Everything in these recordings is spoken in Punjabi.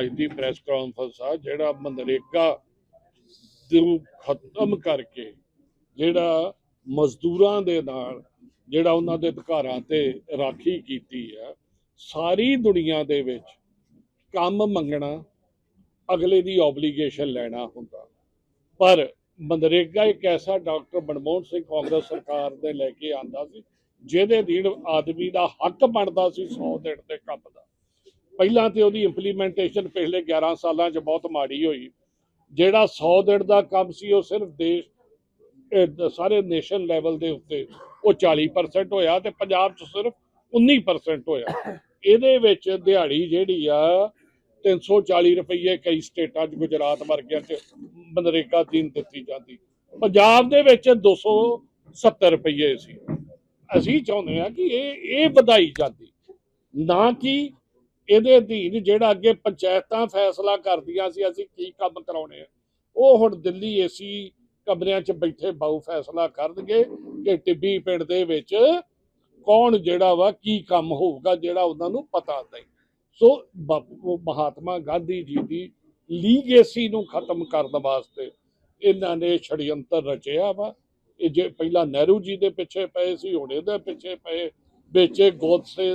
ਅੱਜ ਦੀ ਪ੍ਰੈਸ ਕਾਨਫਰੰਸ ਆ, ਜਿਹੜਾ ਮਨਰੇਗਾ ਨੂੰ ਖਤਮ ਕਰਕੇ ਜਿਹੜਾ ਮਜ਼ਦੂਰਾਂ ਦੇ ਨਾਲ, ਜਿਹੜਾ ਉਹਨਾਂ ਦੇ ਅਧਿਕਾਰਾਂ ਤੇ ਰਾਖੀ ਕੀਤੀ ਆ, ਸਾਰੀ ਦੁਨੀਆ ਦੇ ਵਿੱਚ ਕੰਮ ਮੰਗਣਾ ਅਗਲੇ ਦੀ ਆਬਲੀਗੇਸ਼ਨ ਲੈਣਾ ਹੁੰਦਾ। ਪਰ ਮਨਰੇਗਾ ਇੱਕ ਐਸਾ ਡਾਕਟਰ ਮਨਮੋਹਨ ਸਿੰਘ ਕਾਂਗਰਸ ਸਰਕਾਰ ਦੇ ਲੈ ਕੇ ਆਂਦਾ ਸੀ, ਜਿਹਦੇ ਦੀਨ ਆਦਮੀ ਦਾ ਹੱਕ ਬਣਦਾ ਸੀ 100 ਦਿਨ ਤੇ ਕੰਮ ਪਹਿਲਾਂ ਤੇ ਉਹਦੀ ਇੰਪਲੀਮੈਂਟੇਸ਼ਨ ਪਿਛਲੇ 11 ਸਾਲਾਂ 'ਚ ਬਹੁਤ ਮਾੜੀ ਹੋਈ। ਜਿਹੜਾ 100 ਦਿਨ ਦਾ ਕੰਮ ਸੀ, ਉਹ ਸਿਰਫ ਦੇਸ਼ ਸਾਰੇ ਨੇਸ਼ਨ ਲੈਵਲ ਦੇ ਉੱਤੇ ਉਹ 40% ਹੋਇਆ ਤੇ ਪੰਜਾਬ 'ਚ ਸਿਰਫ 19% ਹੋਇਆ। ਇਹਦੇ ਵਿੱਚ ਦਿਹਾੜੀ ਜਿਹੜੀ ਆ 340 ਰੁਪਏ ਕਈ ਸਟੇਟਾਂ 'ਚ, ਗੁਜਰਾਤ ਵਰਗਿਆਂ 'ਚ ਮਨਰੇਗਾ ਦੀਨ ਦਿੱਤੀ ਜਾਂਦੀ। ਪੰਜਾਬ ਦੇ ਵਿੱਚ 270 ਰੁਪਏ ਸੀ। ਅਸੀਂ ਚਾਹੁੰਦੇ ਹਾਂ ਕਿ ਇਹ ਇਹ ਵਧਾਈ ਜਾਂਦੀ। ਨਾ ਕਿ ਇਹਦੇ ਅਧੀਨ ਜਿਹੜਾ ਅੱਗੇ ਪੰਚਾਇਤਾਂ ਫੈਸਲਾ ਕਰਦੀਆਂ ਸੀ, ਅਸੀਂ ਕੀ ਕੰਮ ਕਰਾਉਣੇ ਆ? ਉਹ ਹੁਣ ਦਿੱਲੀ ਏਸੀ ਕਮਰਿਆਂ 'ਚ ਬੈਠੇ ਬਾਉ ਫੈਸਲਾ ਕਰਨਗੇ ਕਿ ਟਿੱਬੀ ਪਿੰਡ ਦੇ ਵਿੱਚ ਕੌਣ ਜਿਹੜਾ ਵਾ ਕੀ ਕੰਮ ਹੋਊਗਾ, ਜਿਹੜਾ ਉਹਨਾਂ ਨੂੰ ਪਤਾ ਨਹੀਂ। ਸੋ ਮਹਾਤਮਾ ਗਾਂਧੀ ਜੀ ਦੀ ਲੀਗੇਸੀ ਨੂੰ ਖਤਮ ਕਰਨ ਵਾਸਤੇ ਇਹਨਾਂ ਨੇ ਛੜਯੰਤਰ ਰਚਿਆ ਵਾ। ਇਹ ਜੇ ਪਹਿਲਾਂ ਨਹਿਰੂ ਜੀ ਦੇ ਪਿੱਛੇ ਪਏ ਸੀ, ਹੁਣ ਇਹਦੇ ਪਿੱਛੇ ਪਏ। ਵਿੱਚ ਗੋਦਸੇ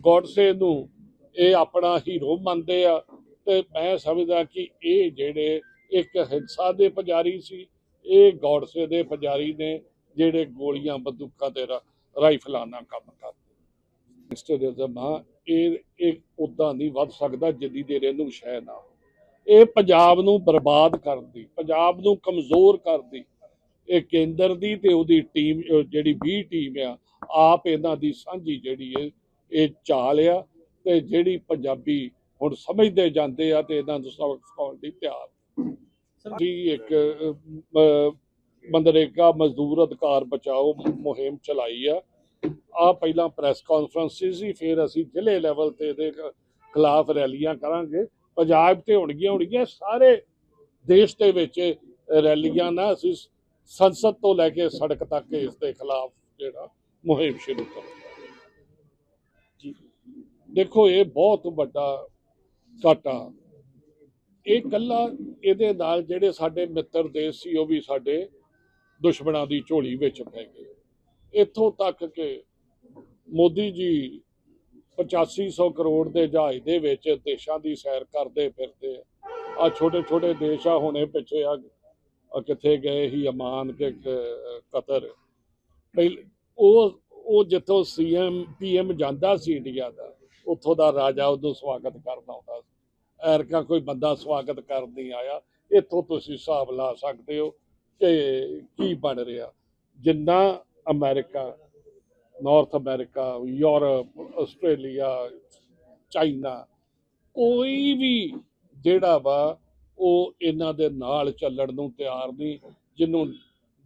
ਗੋਡਸੇ ਨੂੰ ਇਹ ਆਪਣਾ ਹੀਰੋ ਮੰਨਦੇ ਆ ਤੇ ਮੈਂ ਸਮਝਦਾ ਕਿ ਇਹ ਜਿਹੜੇ ਇੱਕ ਹਿੰਸਾ ਦੇ ਪੁਜਾਰੀ ਸੀ, ਇਹ ਗੋਡਸੇ ਦੇ ਪੁਜਾਰੀ ਨੇ ਜਿਹੜੇ ਗੋਲੀਆਂ, ਬੰਦੂਕਾਂ ਤੇ ਰਾਈਫਲਾਂ ਨਾਲ ਕੰਮ ਕਰਦੇ ਮਿਸਟਰੀਜ਼ਮ ਆ ਇਹ ਇਹ ਉਦਾਂ ਨਹੀਂ ਵੱਧ ਸਕਦਾ ਜਿੰਨੀ ਦੇਰ ਇਹਨੂੰ ਸ਼ੈ ਨਾ ਹੋ। ਇਹ ਪੰਜਾਬ ਨੂੰ ਬਰਬਾਦ ਕਰਦੀ, ਪੰਜਾਬ ਨੂੰ ਕਮਜ਼ੋਰ ਕਰਦੀ ਇਹ ਕੇਂਦਰ ਦੀ ਤੇ ਉਹਦੀ ਟੀਮ, ਜਿਹੜੀ 20 ਟੀਮ ਆ, ਆਪ ਇਹਨਾਂ ਦੀ ਸਾਂਝੀ ਜਿਹੜੀ ਹੈ ਇਹ ਚਾਲ ਆ ਤੇ ਜਿਹੜੀ ਪੰਜਾਬੀ ਹੁਣ ਸਮਝਦੇ ਜਾਂਦੇ ਆ ਤੇ ਇਹਨਾਂ ਨੂੰ ਸਬਕ ਸਿਖਾਉਣ ਦੀ ਤਿਆਰ। ਜੀ ਇੱਕ ਮਨਰੇਗਾ ਮਜ਼ਦੂਰ ਅਧਿਕਾਰ ਬਚਾਓ ਮੁਹਿੰਮ ਚਲਾਈ ਆ। ਆ ਪਹਿਲਾਂ ਪ੍ਰੈਸ ਕਾਨਫਰੰਸ ਸੀ ਫਿਰ ਅਸੀਂ ਜ਼ਿਲ੍ਹੇ ਲੈਵਲ ਤੇ ਇਹਦੇ ਖਿਲਾਫ ਰੈਲੀਆਂ ਕਰਾਂਗੇ। ਪੰਜਾਬ ਤੇ ਹੋਣਗੀਆਂ ਹੋਣਗੀਆਂ ਸਾਰੇ ਦੇਸ਼ ਦੇ ਵਿੱਚ ਰੈਲੀਆਂ ਨਾ ਅਸੀਂ ਸੰਸਦ ਤੋਂ ਲੈ ਕੇ ਸੜਕ ਤੱਕ ਇਸ ਦੇ ਖਿਲਾਫ ਜਿਹੜਾ ਮੁਹਿੰਮ ਸ਼ੁਰੂ ਕਰਾਂਗੇ ਦੇਖੋ, ਇਹ ਬਹੁਤ ਵੱਡਾ ਘਾਟਾ। ਇਹ ਕੱਲਾ ਇਹਦੇ ਨਾਲ ਜਿਹੜੇ ਸਾਡੇ ਮਿੱਤਰ ਦੇਸ਼ ਸੀ, ਉਹ ਵੀ ਸਾਡੇ ਦੁਸ਼ਮਣਾਂ ਦੀ ਝੋਲੀ ਵਿੱਚ ਪੈ ਗਏ। ਇੱਥੋਂ ਤੱਕ ਕਿ ਮੋਦੀ ਜੀ 8500 ਕਰੋੜ ਦੇ ਜਹਾਜ਼ ਦੇ ਵਿੱਚ ਦੇਸ਼ਾਂ ਦੀ ਸੈਰ ਕਰਦੇ ਫਿਰਦੇ ਆ। ਛੋਟੇ ਛੋਟੇ ਦੇਸ਼ ਆ, ਹੁਣੇ ਪਿੱਛੇ ਆ ਕਿੱਥੇ ਗਏ ਹੀ ਅਮਾਨ ਕੇ ਕਤਰ। ਪਹਿਲ, ਉਹ ਉਹ ਜਿੱਥੋਂ ਸੀਐਮ ਪੀਐਮ ਜਾਂਦਾ ਸੀ ਇੰਡੀਆ ਦਾ ਉੱਥੋਂ ਦਾ ਰਾਜਾ ਉਹਨੂੰ ਸਵਾਗਤ ਕਰਨ ਆਉਂਦਾ ਸੀ। ਐਰਕਾ ਕੋਈ ਬੰਦਾ ਸਵਾਗਤ ਕਰਨ ਨਹੀਂ ਆਇਆ। ਇੱਥੋਂ ਤੁਸੀਂ ਹਿਸਾਬ ਲਾ ਸਕਦੇ ਹੋ ਕਿ ਕੀ ਬਣ ਰਿਹਾ। ਜਿੰਨਾ America, North America, Europe, Australia, China, ਕੋਈ ਵੀ ਜਿਹੜਾ ਵਾ, ਉਹ ਇਹਨਾਂ ਦੇ ਨਾਲ ਚੱਲਣ ਨੂੰ ਤਿਆਰ ਨਹੀਂ। ਜਿਹਨੂੰ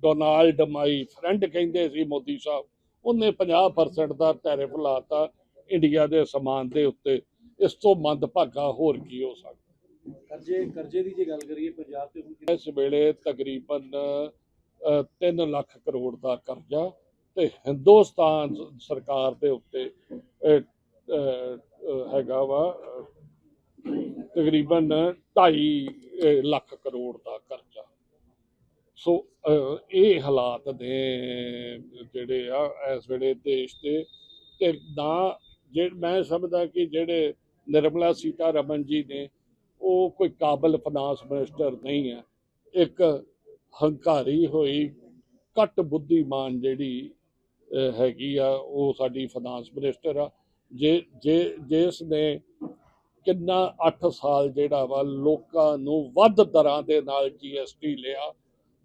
ਡੋਨਾਲਡ, ਮਾਈ ਫਰੈਂਡ ਕਹਿੰਦੇ ਸੀ ਮੋਦੀ ਸਾਹਿਬ, ਉਹਨੇ 50% ਦਾ ਟੈਰਿਫ ਲਾਤਾ ਇੰਡੀਆ ਦੇ ਸਮਾਨ ਦੇ ਉੱਤੇ ਇਸ ਤੋਂ ਮੰਦ ਭਾਗਾ ਹੋਰ ਕੀ ਹੋ ਸਕਦਾ? ਕਰਜ਼ੇ ਕਰਜ਼ੇ ਦੀ ਜੇ ਗੱਲ ਕਰੀਏ ਪੰਜਾਬ ਤੇ ਹੁਣ ਇਸ ਵੇਲੇ ਤਕਰੀਬਨ 3 ਲੱਖ ਕਰੋੜ ਦਾ ਕਰਜ਼ਾ ਤੇ ਹਿੰਦੁਸਤਾਨ ਸਰਕਾਰ ਦੇ ਉੱਤੇ ਹੈਗਾ ਵਾ ਤਕਰੀਬਨ 2.5 ਲੱਖ ਕਰੋੜ ਦਾ ਕਰਜ਼ਾ। ਸੋ ਇਹ ਹਾਲਾਤ ਨੇ ਜਿਹੜੇ ਆ ਇਸ ਵੇਲੇ ਦੇਸ਼ ਦੇ ਤੇ ਨਾ ਜੇ ਮੈਂ ਸਮਝਦਾ ਕਿ ਜਿਹੜੇ ਨਿਰਮਲਾ ਸੀਤਾ ਰਮਨ ਜੀ ਨੇ, ਉਹ ਕੋਈ ਕਾਬਲ ਫਾਈਨਾਂਸ ਮਿਨਿਸਟਰ ਨਹੀਂ ਹੈ। ਇੱਕ ਹੰਕਾਰੀ ਹੋਈ, ਘੱਟ ਬੁੱਧੀਮਾਨ ਜਿਹੜੀ ਹੈਗੀ ਆ, ਉਹ ਸਾਡੀ ਫਾਈਨਾਂਸ ਮਿਨਿਸਟਰ ਆ। ਜੇ ਜੇ ਜਿਸ ਨੇ ਕਿੰਨਾ 8 ਸਾਲ ਜਿਹੜਾ ਵਾ ਲੋਕਾਂ ਨੂੰ ਵੱਧ ਦਰਾਂ ਦੇ ਨਾਲ ਜੀਐਸਟੀ ਲਿਆ,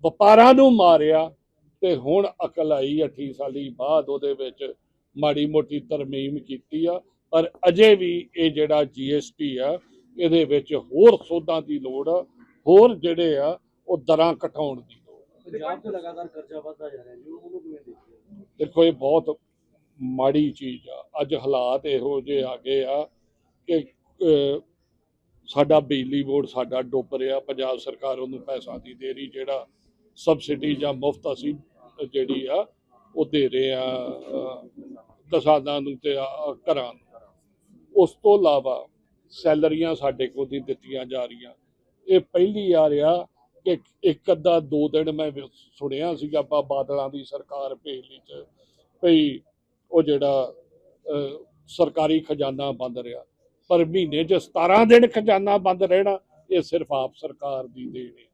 ਵਪਾਰਾਂ ਨੂੰ ਮਾਰਿਆ, ਤੇ ਹੁਣ ਅਕਲ ਆਈ 8 ਸਾਲੀ ਬਾਅਦ ਉਹਦੇ ਵਿੱਚ ਮਾੜੀ ਮੋਟੀ ਤਰਮੀਮ ਕੀਤੀ ਆ ਪਰ ਅਜੇ ਵੀ ਇਹ ਜਿਹੜਾ ਜੀਐਸਟੀ ਆ ਇਹਦੇ ਵਿੱਚ ਹੋਰ ਸੋਧਾਂ ਦੀ ਲੋੜ ਆ ਹੋਰ ਜਿਹੜੇ ਆ ਉਹ ਦਰਾਂ ਘਟਾਉਣ ਦੀ ਲੋੜ ਆ। ਪੰਜਾਬ ਤੇ ਲਗਾਤਾਰ ਕਰਜ਼ਾ ਵਧਦਾ ਜਾ ਰਿਹਾ ਜੀ ਉਹਨੂੰ ਕਿਵੇਂ ਦੇਖਦੇ? ਦੇਖੋ ਇਹ ਬਹੁਤ ਮਾੜੀ ਚੀਜ਼ ਆ ਅੱਜ ਹਾਲਾਤ ਇਹੋ ਜਿਹੇ ਆ ਗਏ ਆ ਕਿ ਸਾਡਾ ਬਿਜਲੀ ਬੋਰਡ ਸਾਡਾ ਡੁੱਬ ਰਿਹਾ ਪੰਜਾਬ ਸਰਕਾਰ ਉਹਨੂੰ ਪੈਸਾ ਨਹੀਂ ਦੇ ਰਹੀ ਜਿਹੜਾ ਸਬਸਿਡੀ ਜਾਂ ਮੁਫਤ ਅਸੀਂ ਜਿਹੜੀ ਆ ਉਹ ਦੇ ਰਹੇ ਆ ਅਹ, ਨੂੰ ਤੇ ਘਰਾਂ ਨੂੰ। ਉਸ ਤੋਂ ਇਲਾਵਾ ਸੈਲਰੀਆਂ ਸਾਡੇ ਕੋਲ ਦੀ ਦਿੱਤੀਆਂ ਜਾ ਰਹੀਆਂ। ਇਹ ਪਹਿਲੀ ਆ ਰਿਹਾ ਕਿ ਇੱਕ ਅੱਧਾ ਦੋ ਦਿਨ ਮੈਂ ਸੁਣਿਆ ਸੀਗਾ ਆਪਾਂ ਬਾਦਲਾਂ ਦੀ ਸਰਕਾਰ ਭੇਲੀ ਚ ਭਈ ਉਹ ਜਿਹੜਾ ਸਰਕਾਰੀ ਖਜ਼ਾਨਾ ਬੰਦ ਰਿਹਾ। ਪਰ ਮਹੀਨੇ 'ਚ 17 ਦਿਨ ਖਜ਼ਾਨਾ ਬੰਦ ਰਹਿਣਾ ਇਹ ਸਿਰਫ ਆਪ ਸਰਕਾਰ ਦੀ ਦੇਣ ਹੈ।